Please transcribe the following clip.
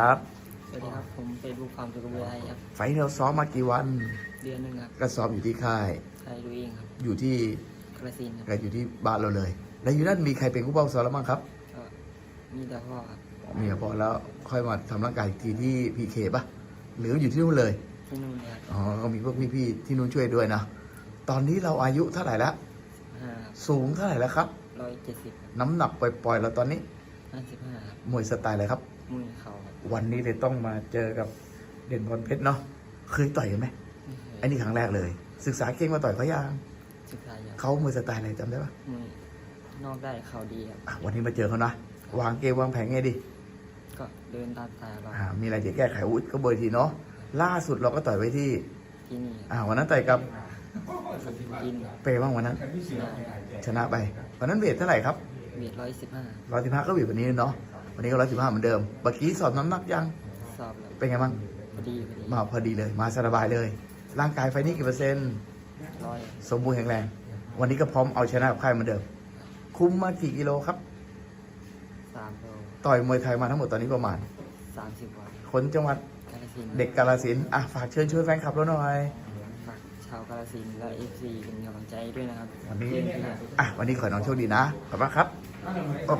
ครับสวัสดีครับ ผมเป็นลูกความสุขวิไลครับ ไฟท์เราซ้อมมากี่วันเดือนหนึ่งครับก็ซ้อมอยู่ที่ค่าย ใครดูเองครับ อยู่ที่กระสินครับก็อยู่ที่บ้านเราเลย แล้วอยู่นั่นมีใครเป็นผู้ป้องซ้อมแล้วบ้างครับก็มีแต่พ่อครับมีพอแล้วค่อยมาทำร่างกายอีกทีที่พีเคปะหรืออยู่ที่นู่นเลย ที่นู่นครับอ๋อก็มีพวกพี่ๆที่นู่นช่วยด้วยนะ ตอนนี้เราอายุเท่าไหร่แล้ว ห้าสูงเท่าไหร่แล้วครับ ร้อยเจ็ดสิบน้ำหนักปล่อยๆเราตอนนี้ ห้าสิบห้าครับมวยสไตล์อะไรครับมือเข่าครับวันนี้เลยต้องมาเจอกับเด่นพรเพชรเนาะเคยต่อยกันไหมไม่เคยไอ้นี่ครั้งแรกเลย ศึกษาเก่งมาต่อยเขายังศึกษาอย่างเขามือสไตล์อะไรจำได้ปะมือนอกได้เข่าดีครับ อะวันนี้มาเจอเขานะวางเกมวางแผนไงดีก็เดินตามตาเราอ่ามีอะไรจะแก้ไขอาวุธก็เบอร์ทีเนาะล่าสุดเราก็ต่อยไว้ที่ที่นี่อ่าวันนั้นต่อยกับกินเปย์บ้างวันนั้น ชนะชนะไปวันนั้นเวทเท่าไหร่ครับเวียดร้อยสิบห้าร้อยสิบห้าก็เวทวันนี้เนาะวันนี้ก็ร้อยสิบห้าเหมือนเดิมเมื่อกี้สอบน้ำหนักยังสอบแล้วเป็นไงบ้างพอดีพอดีมาพอดีเลย มาสบายเลย ร่างกายไฟนี้กี่เปอร์เซ็นต์ร้อยสมบูรณ์แข็งแรง วันนี้ก็พร้อมเอาชนะกับค่ายเหมือนเดิม คุ้มมากี่กิโลครับสามโลต่อยมวยไทยมาทั้งหมดตอนนี้ประมาณสามสิบกว่าคนจังหวัดกาลสินธุ์เด็กกาลสินธุ์อะฝากเชิญชวนแฟนคลับเราหน่อยฝากชาวกาลสินธุ์และเอฟซีเป็นกำลังใจด้วยนะครับวันนี้เพื่อนๆอะวันนี้ขอให้น้องโชคดีนะขอบคุณมากครับ โอเค